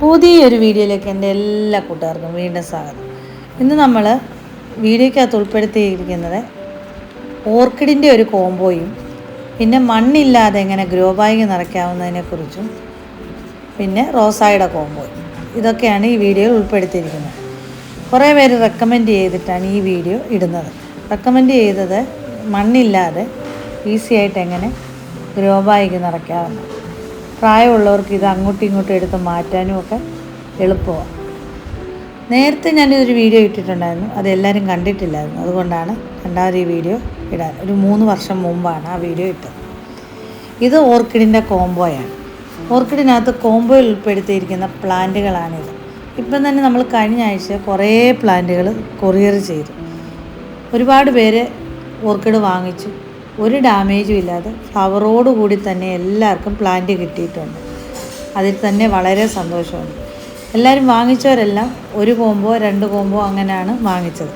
പുതിയൊരു വീഡിയോയിലേക്ക് എന്റെ എല്ലാ കൂട്ടുകാർക്കും വീണ്ടും സ്വാഗതം. ഇന്ന് നമ്മൾ വീഡിയോയ്ക്കകത്ത് ഉൾപ്പെടുത്തിയിരിക്കുന്നത് ഓർക്കിഡിന്റെ ഒരു കോംബോയും പിന്നെ മണ്ണില്ലാതെ എങ്ങനെ ഗ്രോ ബാഗ് നിറയ്ക്കാവുന്നതിനെക്കുറിച്ചും പിന്നെ റോസായുടെ കോംബോയും. ഇതൊക്കെയാണ് ഈ വീഡിയോയിൽ ഉൾപ്പെടുത്തിയിരിക്കുന്നത്. കുറേ പേര് റെക്കമെൻഡ് ചെയ്തിട്ടാണ് ഈ വീഡിയോ ഇടുന്നത്. റെക്കമെൻഡ് ചെയ്തത് മണ്ണില്ലാതെ ഈസി ആയിട്ട് എങ്ങനെ ഗ്രോ ബാഗ് നിറയ്ക്കാവുന്ന പ്രായമുള്ളവർക്ക് ഇത് അങ്ങോട്ടും ഇങ്ങോട്ടും എടുത്ത് മാറ്റാനും ഒക്കെ എളുപ്പമാണ് നേരത്തെ ഞാനിതൊരു വീഡിയോ ഇട്ടിട്ടുണ്ടായിരുന്നു. അത് എല്ലാവരും കണ്ടിട്ടില്ലായിരുന്നു. അതുകൊണ്ടാണ് രണ്ടാമത് ഈ വീഡിയോ ഇടാൻ. ഒരു മൂന്ന് വർഷം മുമ്പാണ് ആ വീഡിയോ ഇട്ടത്. ഇത് ഓർക്കിഡിന്റെ കോംബോയാണ്. ഓർക്കിഡിനകത്ത് കോംബോയിൽ ഉൾപ്പെടുത്തിയിരിക്കുന്ന പ്ലാന്റുകളാണിത്. ഇപ്പം തന്നെ നമ്മൾ കഴിഞ്ഞ ആഴ്ച കുറേ പ്ലാന്റുകൾ കൊറിയർ ചെയ്തു. ഒരുപാട് പേര് ഓർക്കിഡ് വാങ്ങിച്ചു. ഒരു ഡാമേജും ഇല്ലാതെ ഫ്ലവറോട് കൂടി തന്നെ എല്ലാവർക്കും പ്ലാന്റ് കിട്ടിയിട്ടുണ്ട്. അതിൽ തന്നെ വളരെ സന്തോഷമുണ്ട്. എല്ലാവരും വാങ്ങിച്ചവരെല്ലാം ഒരു കോമ്പോ രണ്ട് കോമ്പോ അങ്ങനെയാണ് വാങ്ങിച്ചത്.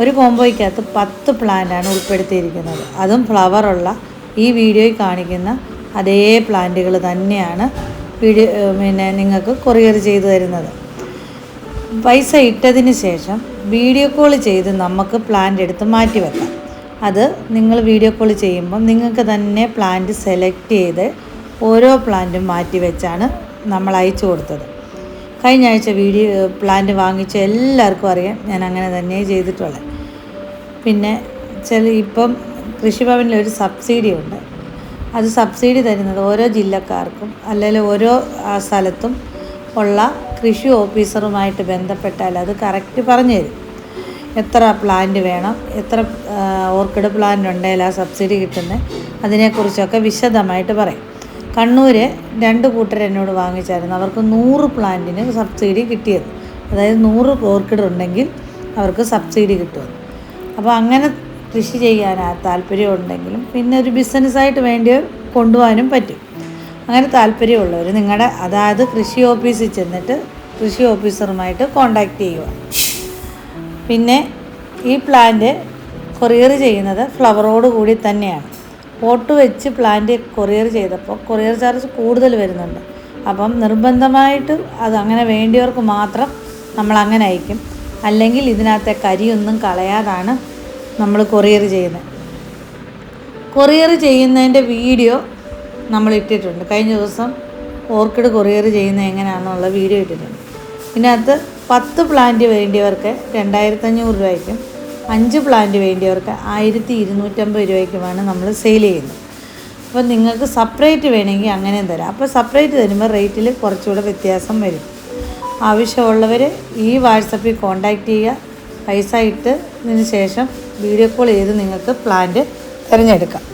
ഒരു കോമ്പോയ്ക്കകത്ത് പത്ത് പ്ലാന്റാണ് ഉൾപ്പെടുത്തിയിരിക്കുന്നത്. അതും ഫ്ലവറുള്ള ഈ വീഡിയോയിൽ കാണിക്കുന്ന അതേ പ്ലാന്റുകൾ തന്നെയാണ് വീഡിയോ പിന്നെ നിങ്ങൾക്ക് കൊറിയർ ചെയ്തു തരുന്നത്. പൈസ ഇട്ടതിന് ശേഷം വീഡിയോ കോൾ ചെയ്ത് നമുക്ക് പ്ലാന്റ് എടുത്ത് മാറ്റി വെക്കാം അത് നിങ്ങൾ വീഡിയോ കോൾ ചെയ്യുമ്പോൾ നിങ്ങൾക്ക് തന്നെ പ്ലാന്റ് സെലക്ട് ചെയ്ത് ഓരോ പ്ലാന്റും മാറ്റി വെച്ചാണ് നമ്മൾ അയച്ചു കൊടുത്തത്. കഴിഞ്ഞ ആഴ്ച വീഡിയോ പ്ലാന്റ് വാങ്ങിച്ച എല്ലാവർക്കും അറിയാം. ഞാൻ അങ്ങനെ തന്നെ ചെയ്തിട്ടുള്ളത്. പിന്നെ ചില ഇപ്പം കൃഷിഭവനിൽ ഒരു സബ്സിഡി ഉണ്ട്. അത് സബ്സിഡി തരുന്നത് ഓരോ ജില്ലക്കാർക്കും അല്ലെങ്കിൽ ഓരോ സ്ഥലത്തും ഉള്ള കൃഷി ഓഫീസറുമായിട്ട് ബന്ധപ്പെട്ടാൽ അത് കറക്റ്റ് പറഞ്ഞു തരും. എത്ര പ്ലാന്റ് വേണം എത്ര ഓർക്കിഡ് പ്ലാന്റ് ഉണ്ടെങ്കിൽ ആ സബ്സിഡി കിട്ടുന്നത് അതിനെക്കുറിച്ചൊക്കെ വിശദമായിട്ട് പറയും. കണ്ണൂർ രണ്ട് കൂട്ടർ എന്നോട് വാങ്ങിച്ചായിരുന്നു. അവർക്ക് നൂറ് പ്ലാന്റിന് സബ്സിഡി കിട്ടിയത്. അതായത് നൂറ് ഓർക്കിഡ് ഉണ്ടെങ്കിൽ അവർക്ക് സബ്സിഡി കിട്ടുമെന്ന് അപ്പോൾ അങ്ങനെ കൃഷി ചെയ്യാൻ താല്പര്യം ഉണ്ടെങ്കിലും പിന്നെ ഒരു ബിസിനസ്സായിട്ട് വേണ്ടി കൊണ്ടുപോകാനും പറ്റും. അങ്ങനെ താല്പര്യമുള്ളവർ നിങ്ങളുടെ അതായത് കൃഷി ഓഫീസിൽ ചെന്നിട്ട് കൃഷി ഓഫീസറുമായിട്ട് കോണ്ടാക്ട് ചെയ്യുക. പിന്നെ ഈ പ്ലാന്റ് കൊറിയർ ചെയ്യുന്നത് ഫ്ലവറോട് കൂടി തന്നെയാണ്. പോട്ട് വെച്ച് പ്ലാന്റ് കൊറിയർ ചെയ്തപ്പോൾ കൊറിയർ ചാർജ് കൂടുതൽ വരുന്നുണ്ട്. അപ്പം നിർബന്ധമായിട്ട് അത് അങ്ങനെ വേണ്ടിയവർക്ക് മാത്രം നമ്മൾ അങ്ങനെ അയക്കും. അല്ലെങ്കിൽ ഇതിനകത്തെ കരിയൊന്നും കളയാതാണ് നമ്മൾ കൊറിയർ ചെയ്യുന്നത്. കൊറിയർ ചെയ്യുന്നതിന്റെ വീഡിയോ നമ്മൾ ഇട്ടിട്ടുണ്ട്. കഴിഞ്ഞ ദിവസം ഓർക്കിഡ് കൊറിയർ ചെയ്യുന്നത് എങ്ങനെയാണെന്നുള്ള വീഡിയോ ഇട്ടിട്ടുണ്ട്. ഇതിനകത്ത് പത്ത് പ്ലാന്റ് വേണ്ടിയവർക്ക് രണ്ടായിരത്തഞ്ഞൂറ് രൂപയ്ക്കും അഞ്ച് പ്ലാന്റ് വേണ്ടിയവർക്ക് ആയിരത്തി ഇരുന്നൂറ്റമ്പത് രൂപയ്ക്കുമാണ് നമ്മൾ സെയിൽ ചെയ്യുന്നത്. അപ്പോൾ നിങ്ങൾക്ക് സപ്പറേറ്റ് വേണമെങ്കിൽ അങ്ങനെയും തരാം. അപ്പോൾ സപ്പറേറ്റ് തരുമ്പോൾ റേറ്റിൽ കുറച്ചുകൂടെ വ്യത്യാസം വരും. ആവശ്യമുള്ളവർ ഈ വാട്സപ്പിൽ കോൺടാക്റ്റ് ചെയ്യുക. പൈസ ഇട്ട് ഇതിന് ശേഷം വീഡിയോ കോൾ ചെയ്ത് നിങ്ങൾക്ക് പ്ലാന്റ് തിരഞ്ഞെടുക്കാം.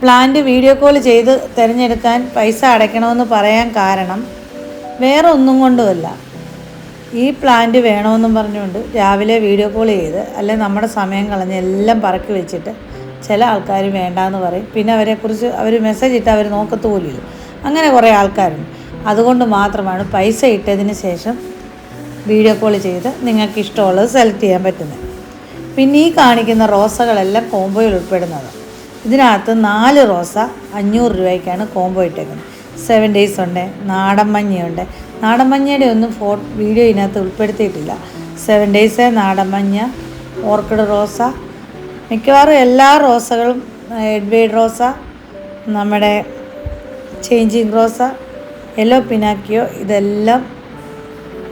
പ്ലാന്റ് വീഡിയോ കോൾ ചെയ്ത് തിരഞ്ഞെടുക്കാൻ പൈസ അടയ്ക്കണമെന്ന് പറയാൻ കാരണം വേറെ ഒന്നും കൊണ്ടുമല്ല. ഈ പ്ലാന്റ് വേണമെന്നും പറഞ്ഞുകൊണ്ട് രാവിലെ വീഡിയോ കോൾ ചെയ്ത് അല്ലെ നമ്മുടെ സമയം കളഞ്ഞ് എല്ലാം പറക്കി വെച്ചിട്ട് ചില ആൾക്കാർ വേണ്ടാന്ന് പറയും. പിന്നെ അവരെക്കുറിച്ച് അവർ മെസ്സേജ് ഇട്ട് അവർ നോക്കത്തോലില്ല അങ്ങനെ കുറേ ആൾക്കാരുണ്ട്. അതുകൊണ്ട് മാത്രമാണ് പൈസ ഇട്ടതിന് ശേഷം വീഡിയോ കോൾ ചെയ്ത് നിങ്ങൾക്ക് ഇഷ്ടമുള്ളത് സെലക്ട് ചെയ്യാൻ പറ്റുന്നത്. പിന്നെ ഈ കാണിക്കുന്ന റോസകളെല്ലാം കോംബോയിൽ ഉൾപ്പെടുന്നത്. ഇതിനകത്ത് നാല് റോസ അഞ്ഞൂറ് രൂപയ്ക്കാണ് കോംബോ ഇട്ടേക്കുന്നത്. സെവൻ ഡേയ്സ് ഉണ്ട് നാടൻ മഞ്ഞയുണ്ട് നാടൻ മഞ്ഞയുടെ ഒന്നും ഫോ വീഡിയോ ഇതിനകത്ത് ഉൾപ്പെടുത്തിയിട്ടില്ല. സെവൻ ഡേയ്സ് നാടൻ മഞ്ഞ ഓർക്കിഡ് റോസ മിക്കവാറും എല്ലാ റോസകളും എഡ്വേഡ് റോസ നമ്മുടെ ചേഞ്ചിങ് റോസ യെല്ലോ പിനാക്കിയോ ഇതെല്ലാം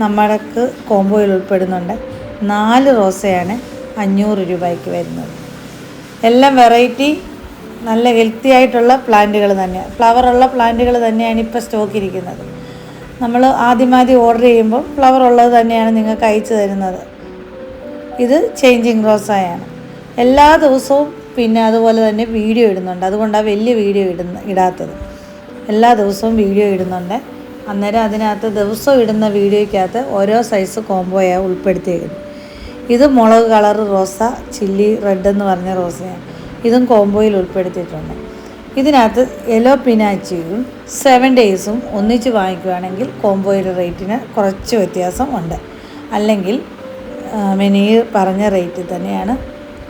നമ്മൾക്ക് കോംബോയിൽ ഉൾപ്പെടുന്നുണ്ട്. നാല് റോസയാണ് അഞ്ഞൂറ് രൂപയ്ക്ക് വരുന്നത്. എല്ലാം വെറൈറ്റി നല്ല ഹെൽത്തി ആയിട്ടുള്ള പ്ലാന്റുകൾ തന്നെയാണ് ഫ്ലവറുള്ള പ്ലാന്റുകൾ തന്നെയാണ് ഇപ്പോൾ സ്റ്റോക്ക് ഇരിക്കുന്നത്. നമ്മൾ ആദ്യമാദ്യം ഓർഡർ ചെയ്യുമ്പോൾ ഫ്ലവർ ഉള്ളത് തന്നെയാണ് നിങ്ങൾക്ക് അയച്ചു തരുന്നത്. ഇത് ചേഞ്ചിങ് റോസായാണ് എല്ലാ ദിവസവും പിന്നെ അതുപോലെ തന്നെ വീഡിയോ ഇടുന്നുണ്ട്. അതുകൊണ്ടാണ് വലിയ വീഡിയോ ഇടുന്ന ഇടാത്തത്. എല്ലാ ദിവസവും വീഡിയോ ഇടുന്നുണ്ട്. അന്നേരം അതിനകത്ത് ദിവസം ഇടുന്ന വീഡിയോയ്ക്കകത്ത് ഓരോ സൈസ് കോംബോയാണ് ഉൾപ്പെടുത്തിയിരിക്കുന്നത്. ഇത് മുളക് കളർ റോസ ചില്ലി റെഡ് എന്ന് പറഞ്ഞ റോസയാണ് ഇതും കോംബോയിൽ ഉൾപ്പെടുത്തിയിട്ടുണ്ട്. ഇതിനകത്ത് യെല്ലോ പിനാച്ചിയും സെവൻ ഡേയ്സും ഒന്നിച്ച് വാങ്ങിക്കുകയാണെങ്കിൽ കോംബോയുടെ റേറ്റിന് കുറച്ച് വ്യത്യാസം ഉണ്ട്. അല്ലെങ്കിൽ മെനിയിൽ പറഞ്ഞ റേറ്റിൽ തന്നെയാണ്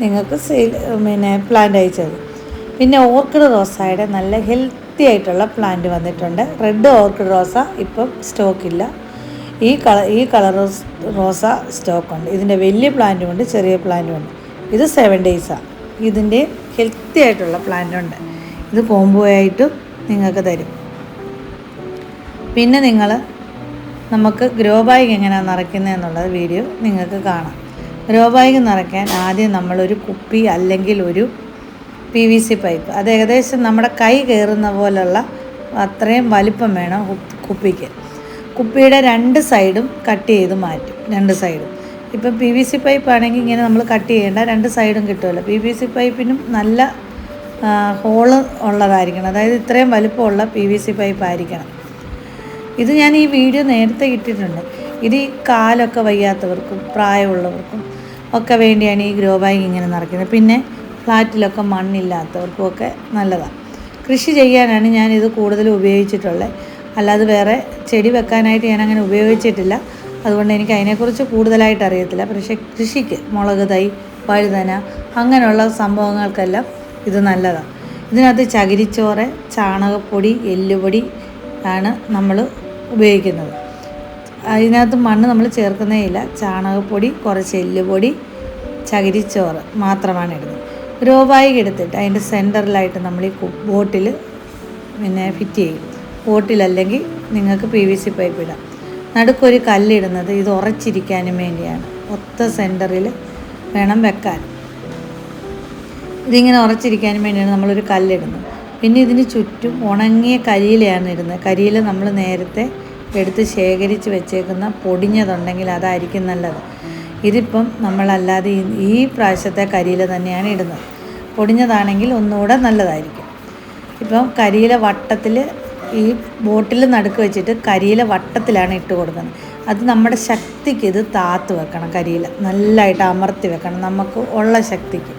നിങ്ങൾക്ക് സെയിൽ പിന്നെ പ്ലാന്റ് അയച്ചത് പിന്നെ ഓർക്കിഡ് റോസായുടെ നല്ല ഹെൽത്തി ആയിട്ടുള്ള പ്ലാന്റ് വന്നിട്ടുണ്ട്. റെഡ് ഓർക്കിഡ് റോസ ഇപ്പം സ്റ്റോക്കില്ല ഈ കളർ ഈ കളർ റോസ് റോസ സ്റ്റോക്കുണ്ട് ഇതിന്റെ വലിയ പ്ലാന്റും ഉണ്ട് ചെറിയ പ്ലാന്റും ഉണ്ട്. ഇത് സെവൻ ഡേയ്സാണ് ഇതിന്റെ ഹെൽത്തി ആയിട്ടുള്ള പ്ലാന്റുണ്ട് ഇത് കോംബോ ആയിട്ടും നിങ്ങൾക്ക് തരും. പിന്നെ നിങ്ങൾ നമുക്ക് ഗ്രോ ബാഗ് എങ്ങനെയാണ് നിറയ്ക്കുന്നത് എന്നുള്ളത് വീഡിയോ നിങ്ങൾക്ക് കാണാം. ഗ്രോ ബാഗ് നിറയ്ക്കാൻ ആദ്യം നമ്മളൊരു കുപ്പി അല്ലെങ്കിൽ ഒരു പി വി സി പൈപ്പ് അത് ഏകദേശം നമ്മുടെ കൈ കയറുന്ന പോലുള്ള അത്രയും വലിപ്പം വേണം കുപ്പിക്ക്. കുപ്പിയുടെ രണ്ട് സൈഡും കട്ട് ചെയ്ത് മാറ്റും. രണ്ട് സൈഡും ഇപ്പം പി വി സി പൈപ്പ് ആണെങ്കിൽ ഇങ്ങനെ നമ്മൾ കട്ട് ചെയ്യേണ്ട രണ്ട് സൈഡും കിട്ടുമല്ലോ. പി വി സി പൈപ്പിനും നല്ല ഹോൾ ഉള്ളതായിരിക്കണം. അതായത് ഇത്രയും വലുപ്പമുള്ള പി വി സി പൈപ്പ് ആയിരിക്കണം. ഇത് ഞാൻ ഈ വീഡിയോ നേരത്തെ ഇട്ടിട്ടുണ്ട്. ഇത് ഈ കാലൊക്കെ വയ്യാത്തവർക്കും പ്രായമുള്ളവർക്കും ഒക്കെ വേണ്ടിയാണ് ഈ ഗ്രോ ബാഗ് ഇങ്ങനെ നിറയ്ക്കുന്നത്. പിന്നെ ഫ്ലാറ്റിലൊക്കെ മണ്ണില്ലാത്തവർക്കും ഒക്കെ നല്ലതാണ് കൃഷി ചെയ്യാനാണ് ഞാനിത് കൂടുതലും ഉപയോഗിച്ചിട്ടുള്ളത്. അല്ലാതെ വേറെ ചെടി വെക്കാനായിട്ട് ഞാൻ അങ്ങനെ ഉപയോഗിച്ചിട്ടില്ല. അതുകൊണ്ട് എനിക്ക് അതിനെക്കുറിച്ച് കൂടുതലായിട്ട് അറിയത്തില്ല. പക്ഷേ കൃഷിക്ക് മുളക് തൈ വഴുതന അങ്ങനെയുള്ള സംഭവങ്ങൾക്കെല്ലാം ഇത് നല്ലതാണ് ഇതിനകത്ത് ചകിരിച്ചോറ് ചാണകപ്പൊടി എല്ലുപൊടി ആണ് നമ്മൾ ഉപയോഗിക്കുന്നത്. അതിനകത്ത് മണ്ണ് നമ്മൾ ചേർക്കുന്നേ ഇല്ല. ചാണകപ്പൊടി കുറച്ച് എല്ലുപൊടി ചകിരിച്ചോറ് മാത്രമാണ് ഇടുന്നത്. ബാഗ് എടുത്തിട്ട് അതിന്റെ സെന്ററിലായിട്ട് നമ്മൾ ഈ ബോട്ടിൽ പിന്നെ ഫിറ്റ് ചെയ്യും. ബോട്ടിലല്ലെങ്കിൽ നിങ്ങൾക്ക് പി വി സി പൈപ്പ് ഇടാം. നടുക്കൊരു കല്ലിടുന്നത് ഇത് ഉറച്ചിരിക്കാനും വേണ്ടിയാണ്. ഒത്ത സെന്ററിൽ വേണം വെക്കാൻ. ഇതിങ്ങനെ ഉറച്ചിരിക്കാനും വേണ്ടിയാണ് നമ്മളൊരു കല്ലിടുന്നത്. പിന്നെ ഇതിന് ചുറ്റും ഉണങ്ങിയ കരിയിലയാണ് ഇടുന്നത്. കരിയില നമ്മൾ നേരത്തെ എടുത്ത് ശേഖരിച്ച് വെച്ചേക്കുന്ന പൊടിഞ്ഞതുണ്ടെങ്കിൽ അതായിരിക്കും നല്ലത്. ഇതിപ്പം നമ്മളല്ലാതെ ഈ- പ്രാവശ്യത്തെ കരിയില തന്നെയാണ് ഇടുന്നത്. പൊടിഞ്ഞതാണെങ്കിൽ ഒന്നുകൂടെ നല്ലതായിരിക്കും. ഇപ്പം കരിയില വട്ടത്തിൽ ഈ ബോട്ടിൽ നടുക്ക് വെച്ചിട്ട് കരിയില വട്ടത്തിലാണ് ഇട്ട് കൊടുക്കുന്നത്. അത് നമ്മുടെ ശക്തിക്ക് ഇത് താത്ത് വെക്കണം കരിയില. നല്ലതായിട്ട് അമർത്തി വെക്കണം നമുക്ക് ഉള്ള ശക്തിക്ക്.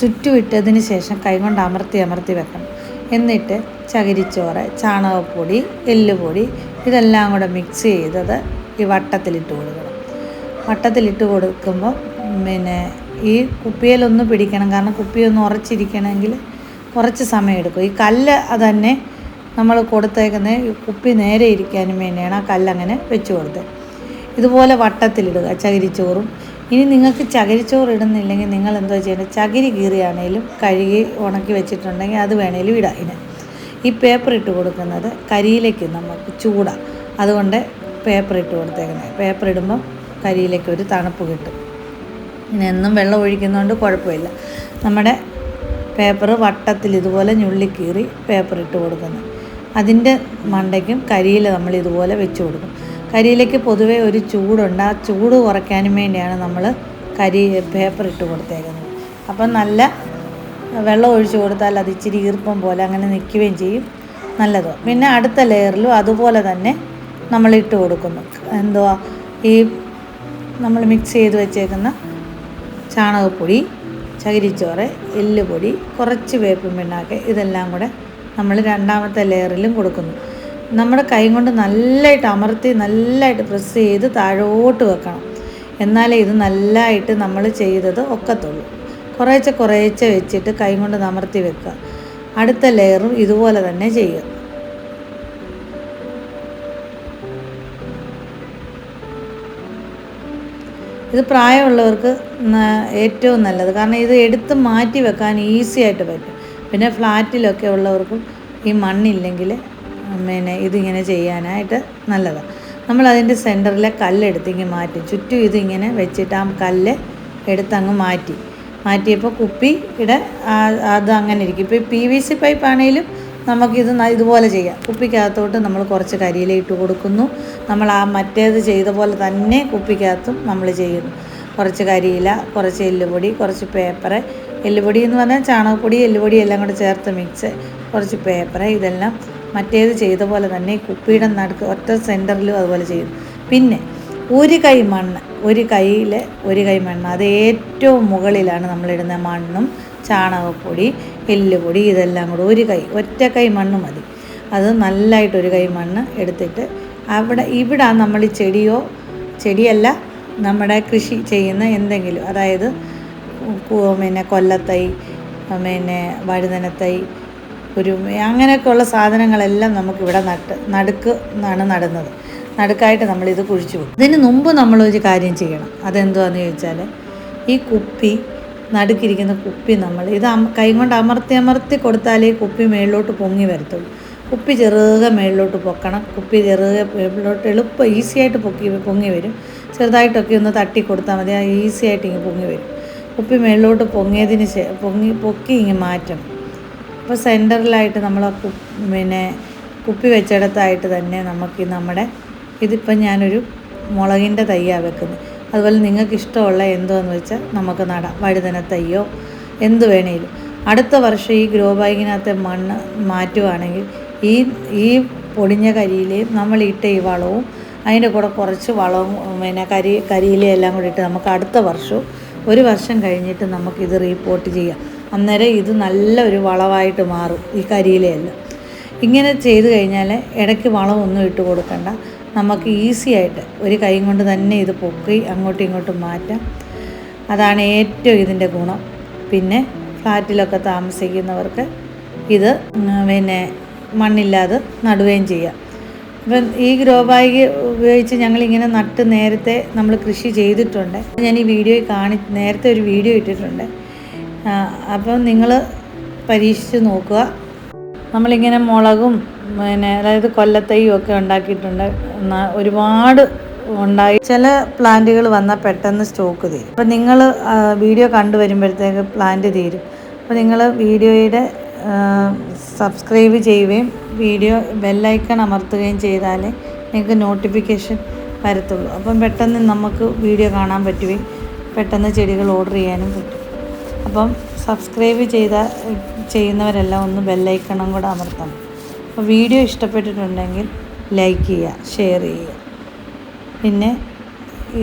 ചുറ്റുവിട്ടതിന് ശേഷം കൈകൊണ്ട് അമർത്തി അമർത്തി വെക്കണം. എന്നിട്ട് ചകിരിച്ചോറ് ചാണകപ്പൊടി എല്ലുപൊടി ഇതെല്ലാം കൂടെ മിക്സ് ചെയ്തത് ഈ വട്ടത്തിലിട്ട് കൊടുക്കണം. വട്ടത്തിലിട്ട് കൊടുക്കുമ്പോൾ പിന്നെ ഈ കുപ്പിയിലൊന്ന് പിടിക്കണം. കാരണം കുപ്പിയൊന്ന് ഉറച്ചിരിക്കണമെങ്കിൽ കുറച്ച് സമയം എടുക്കും. ഈ കല്ല് അത് തന്നെ നമ്മൾ കൊടുത്തേക്കുന്ന കുപ്പി നേരെ ഇരിക്കാനും വേണ്ടിയാണ് ആ കല്ലങ്ങനെ വെച്ച് കൊടുത്തത്. ഇതുപോലെ വട്ടത്തിലിടുക ചകിരിച്ചോറും. ഇനി നിങ്ങൾക്ക് ചകിരിച്ചോറ് ഇടുന്നില്ലെങ്കിൽ നിങ്ങൾ എന്തോ ചെയ്യേണ്ടത് ചകിരി കീറിയാണേലും കഴുകി ഉണക്കി വെച്ചിട്ടുണ്ടെങ്കിൽ അത് വേണേലും ഇടാം ഇതിന് ഈ പേപ്പർ ഇട്ട് കൊടുക്കുന്നത് കരിയിലേക്ക് നമുക്ക് ചൂടാണ് അതുകൊണ്ട് പേപ്പർ ഇട്ട് കൊടുത്തേക്കുന്നത്. പേപ്പർ ഇടുമ്പം കരിയിലേക്ക് ഒരു തണുപ്പ് കിട്ടും. ഇനി എന്നും വെള്ളം ഒഴിക്കുന്നതുകൊണ്ട് കുഴപ്പമില്ല. നമ്മുടെ പേപ്പർ വട്ടത്തിൽ ഇതുപോലെ ഞുള്ളിക്കീറി പേപ്പർ ഇട്ട് കൊടുക്കുന്നു. അതിന്റെ മണ്ടയ്ക്കും കരിയില നമ്മൾ ഇതുപോലെ വെച്ച് കൊടുക്കും. കരിയിലേക്ക് പൊതുവേ ഒരു ചൂടുണ്ട്. ആ ചൂട് കുറയ്ക്കാനും വേണ്ടിയാണ് നമ്മൾ കരി പേപ്പർ ഇട്ട് കൊടുത്തേക്കുന്നത്. അപ്പം നല്ല വെള്ളം ഒഴിച്ചു കൊടുത്താൽ അത് ഇച്ചിരി ഈർപ്പം പോലെ അങ്ങനെ നിൽക്കുകയും ചെയ്യും. നല്ലത്. പിന്നെ അടുത്ത ലെയറിലും അതുപോലെ തന്നെ നമ്മൾ ഇട്ട് കൊടുക്കുന്നു. എന്തുവാ? ഈ നമ്മൾ മിക്സ് ചെയ്ത് വെച്ചേക്കുന്ന ചാണകപ്പൊടി ചകിരിച്ചോറ് എല്ലുപൊടി കുറച്ച് വേപ്പും പിണ്ണാക്ക് ഇതെല്ലാം കൂടെ നമ്മൾ രണ്ടാമത്തെ ലെയറിലും കൊടുക്കുന്നു. നമ്മുടെ കൈ കൊണ്ട് നല്ലതായിട്ട് അമർത്തി നല്ലതായിട്ട് പ്രസ് ചെയ്ത് താഴോട്ട് വെക്കണം. എന്നാലേ ഇത് നല്ലതായിട്ട് നമ്മൾ ചെയ്തത് ഒക്കത്തുള്ളൂ. കുറേച്ചെ കുറേച്ചെ വെച്ചിട്ട് കൈ കൊണ്ട് നമർത്തി വെക്കുക. അടുത്ത ലെയറും ഇതുപോലെ തന്നെ ചെയ്യുക. ഇത് പ്രായമുള്ളവർക്ക് ഏറ്റവും നല്ലത്. കാരണം ഇത് എടുത്ത് മാറ്റി വെക്കാൻ ഈസി ആയിട്ട് പറ്റും. പിന്നെ ഫ്ലാറ്റിലൊക്കെ ഉള്ളവർക്കും ഈ മണ്ണില്ലെങ്കിൽ പിന്നെ ഇതിങ്ങനെ ചെയ്യാനായിട്ട് നല്ലതാണ് നമ്മൾ അതിന്റെ സെന്ററിലെ കല്ലെടുത്ത് ഇങ്ങനെ മാറ്റി. ചുറ്റും ഇതിങ്ങനെ വെച്ചിട്ട് ആ കല്ല് എടുത്തങ്ങ് മാറ്റി. മാറ്റിയപ്പോൾ കുപ്പി ഇട അത് അങ്ങനെ ഇരിക്കും. ഇപ്പോൾ പി വി സി പൈപ്പ് ആണെങ്കിലും നമുക്കിത് ഇതുപോലെ ചെയ്യാം. കുപ്പിക്കകത്തോട്ട് നമ്മൾ കുറച്ച് കരിയില ഇട്ട് കൊടുക്കുന്നു. നമ്മൾ ആ മറ്റേത് ചെയ്ത പോലെ തന്നെ കുപ്പിക്കകത്തും നമ്മൾ ചെയ്യുന്നു. കുറച്ച് കരിയില കുറച്ച് എല്ലുപൊടി കുറച്ച് പേപ്പർ എല്ലുപൊടി എന്ന് പറഞ്ഞാൽ ചാണകപ്പൊടി എല്ലുപൊടി എല്ലാം കൂടെ ചേർത്ത് മിക്സ് കുറച്ച് പേപ്പർ ഇതെല്ലാം മറ്റേത് ചെയ്ത പോലെ തന്നെ കുപ്പിയുടെ നടുക്ക് ഒറ്റ സെന്ററിലും അതുപോലെ ചെയ്യും. പിന്നെ ഒരു കൈ മണ്ണ് ഒരു കൈയിൽ ഒരു കൈ മണ്ണ്. അത് ഏറ്റവും മുകളിലാണ് നമ്മളിടുന്ന മണ്ണും ചാണകപ്പൊടി എല്ലുപൊടി ഇതെല്ലാം കൂടെ ഒരു കൈ ഒറ്റ കൈ മണ്ണ് മതി. അത് നല്ലതായിട്ട് ഒരു കൈ മണ്ണ് എടുത്തിട്ട് അവിടെ ഇവിടെ നമ്മൾ ചെടിയോ ചെടിയല്ല നമ്മുടെ കൃഷി ചെയ്യുന്ന എന്തെങ്കിലും അതായത് പിന്നെ കൊല്ലത്തൈ പിന്നെ വഴുതനത്തൈ കുരുമ അങ്ങനെയൊക്കെയുള്ള സാധനങ്ങളെല്ലാം നമുക്കിവിടെ നട്ട് നടുക്ക് ആണ് നടുന്നത്. നടുക്കായിട്ട് നമ്മളിത് കുഴിച്ചു പോകും ഇതിന് മുമ്പ് നമ്മളൊരു കാര്യം ചെയ്യണം. അതെന്തുവാന്ന് ചോദിച്ചാൽ ഈ കുപ്പി നടുക്കിരിക്കുന്ന കുപ്പി നമ്മൾ ഇത് കൈ കൊണ്ട് അമർത്തി അമർത്തി കൊടുത്താലേ കുപ്പി മേളിലോട്ട് പൊങ്ങി വരത്തുള്ളൂ. കുപ്പി ചെറുക മേളിലോട്ട് പൊക്കണം. കുപ്പി ചെറുക മേളിലോട്ട് എളുപ്പം ഈസിയായിട്ട് പൊക്കി പൊങ്ങി വരും. ചെറുതായിട്ടൊക്കെ ഒന്ന് തട്ടി കൊടുത്താൽ മതി. ഈസിയായിട്ട് ഇങ്ങനെ പൊങ്ങി വരും. കുപ്പി മേളിലോട്ട് പൊങ്ങിയതിന് പൊങ്ങി പൊക്കി ഇങ്ങനെ മാറ്റും. അപ്പോൾ സെന്ററിലായിട്ട് നമ്മൾ ആ പിന്നെ കുപ്പി വെച്ചിടത്തായിട്ട് തന്നെ നമുക്ക് നമ്മുടെ ഇതിപ്പം ഞാനൊരു മുളകിന്റെ തയ്യാണ് വെക്കുന്നത് അതുപോലെ നിങ്ങൾക്ക് ഇഷ്ടമുള്ള എന്തോന്ന് വെച്ചാൽ നമുക്ക് നടാം വഴുതന തയ്യോ എന്ത് വേണേലും. അടുത്ത വർഷം ഈ ഗ്രോ ബാഗിനകത്തെ മണ്ണ് മാറ്റുവാണെങ്കിൽ ഈ ഈ പൊടിഞ്ഞ കരിയിലയും നമ്മൾ ഇട്ട ഈ വളവും അതിന്റെ കൂടെ കുറച്ച് വളവും പിന്നെ കരി കരിയിലയും എല്ലാം കൂടി ഇട്ട് നമുക്ക് അടുത്ത വർഷവും ഒരു വർഷം കഴിഞ്ഞിട്ട് നമുക്കിത് റീപ്പോർട്ട് ചെയ്യാം. അന്നേരം ഇത് നല്ലൊരു വളമായിട്ട് മാറും ഈ കരിയിലയെല്ലാം ഇങ്ങനെ ചെയ്തു കഴിഞ്ഞാൽ ഇടയ്ക്ക് വളമൊന്നും ഇട്ട് കൊടുക്കണ്ട. നമുക്ക് ഈസി ആയിട്ട് ഒരു കൈ കൊണ്ട് തന്നെ ഇത് പൊക്കി അങ്ങോട്ടും ഇങ്ങോട്ടും മാറ്റാം. അതാണ് ഏറ്റവും ഇതിന്റെ ഗുണം. പിന്നെ ഫ്ലാറ്റിലൊക്കെ താമസിക്കുന്നവർക്ക് ഇത് പിന്നെ മണ്ണില്ലാതെ നടുകയും ചെയ്യാം. ഇപ്പം ഈ ഗ്രോ ബാഗ് ഉപയോഗിച്ച് ഞങ്ങളിങ്ങനെ നട്ട് നേരത്തെ നമ്മൾ കൃഷി ചെയ്തിട്ടുണ്ട്. ഞാൻ ഈ വീഡിയോ കാണി നേരത്തെ ഒരു വീഡിയോ ഇട്ടിട്ടുണ്ട്. അപ്പം നിങ്ങൾ പരീക്ഷിച്ച് നോക്കുക. നമ്മളിങ്ങനെ മുളകും പിന്നെ അതായത് കൊല്ലത്തൈയും ഒക്കെ ഉണ്ടാക്കിയിട്ടുണ്ട്. ഒരുപാട് ഉണ്ടായി. ചില പ്ലാന്റുകൾ വന്നാൽ പെട്ടെന്ന് സ്റ്റോക്ക് തീരും. അപ്പം നിങ്ങൾ വീഡിയോ കണ്ടു വരുമ്പോഴത്തേക്ക് പ്ലാന്റ് തീരും. അപ്പോൾ നിങ്ങൾ വീഡിയോയുടെ സബ്സ്ക്രൈബ് ചെയ്യുകയും വീഡിയോ ബെല്ലൈക്കൺ അമർത്തുകയും ചെയ്താലേ നിങ്ങൾക്ക് നോട്ടിഫിക്കേഷൻ വരത്തുള്ളൂ. അപ്പം പെട്ടെന്ന് നമുക്ക് വീഡിയോ കാണാൻ പറ്റുകയും പെട്ടെന്ന് ചെടികൾ ഓർഡർ ചെയ്യാനും പറ്റും. അപ്പം സബ്സ്ക്രൈബ് ചെയ്ത ചെയ്യുന്നവരെല്ലാം ഒന്ന് ബെല്ലൈക്കണം കൂടെ അമർത്തണം. അപ്പോൾ വീഡിയോ ഇഷ്ടപ്പെട്ടിട്ടുണ്ടെങ്കിൽ ലൈക്ക് ചെയ്യുക ഷെയർ ചെയ്യുക. പിന്നെ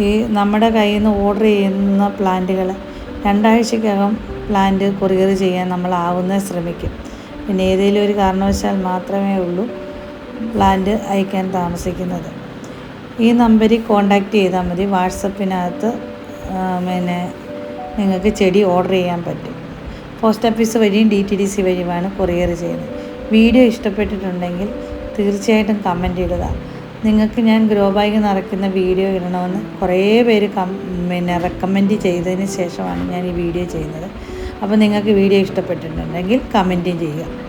ഈ നമ്മുടെ കയ്യിൽ നിന്ന് ഓർഡർ ചെയ്യുന്ന പ്ലാന്റുകൾ രണ്ടാഴ്ചക്കകം പ്ലാന്റ് കൊറിയർ ചെയ്യാൻ നമ്മൾ ആവുന്ന ശ്രമിക്കും. പിന്നെ ഏതെങ്കിലും ഒരു കാരണവശാൽ മാത്രമേ ഉള്ളൂ പ്ലാന്റ് അയക്കാൻ താമസിക്കുന്നത്. ഈ നമ്പറിൽ കോണ്ടാക്റ്റ് ചെയ്താൽ മതി. വാട്സപ്പിനകത്ത് പിന്നെ നിങ്ങൾക്ക് ചെടി ഓർഡർ ചെയ്യാൻ പറ്റും. പോസ്റ്റ് ഓഫീസ് വഴിയും ഡി ടി ഡി സി വഴിയുമാണ് കൊറിയർ ചെയ്യുന്നത്. വീഡിയോ ഇഷ്ടപ്പെട്ടിട്ടുണ്ടെങ്കിൽ തീർച്ചയായിട്ടും കമന്റ് ഇടുക. നിങ്ങൾക്ക് ഞാൻ ഗ്രോ ബാഗ് നിറയ്ക്കുന്ന വീഡിയോ ഇടണമെന്ന് കുറേ പേര് കം പിന്നെ റെക്കമെൻഡ് ചെയ്തതിന് ശേഷമാണ് ഞാൻ ഈ വീഡിയോ ചെയ്യുന്നത്. അപ്പോൾ നിങ്ങൾക്ക് വീഡിയോ ഇഷ്ടപ്പെട്ടിട്ടുണ്ടെങ്കിൽ കമന്റും ചെയ്യുക.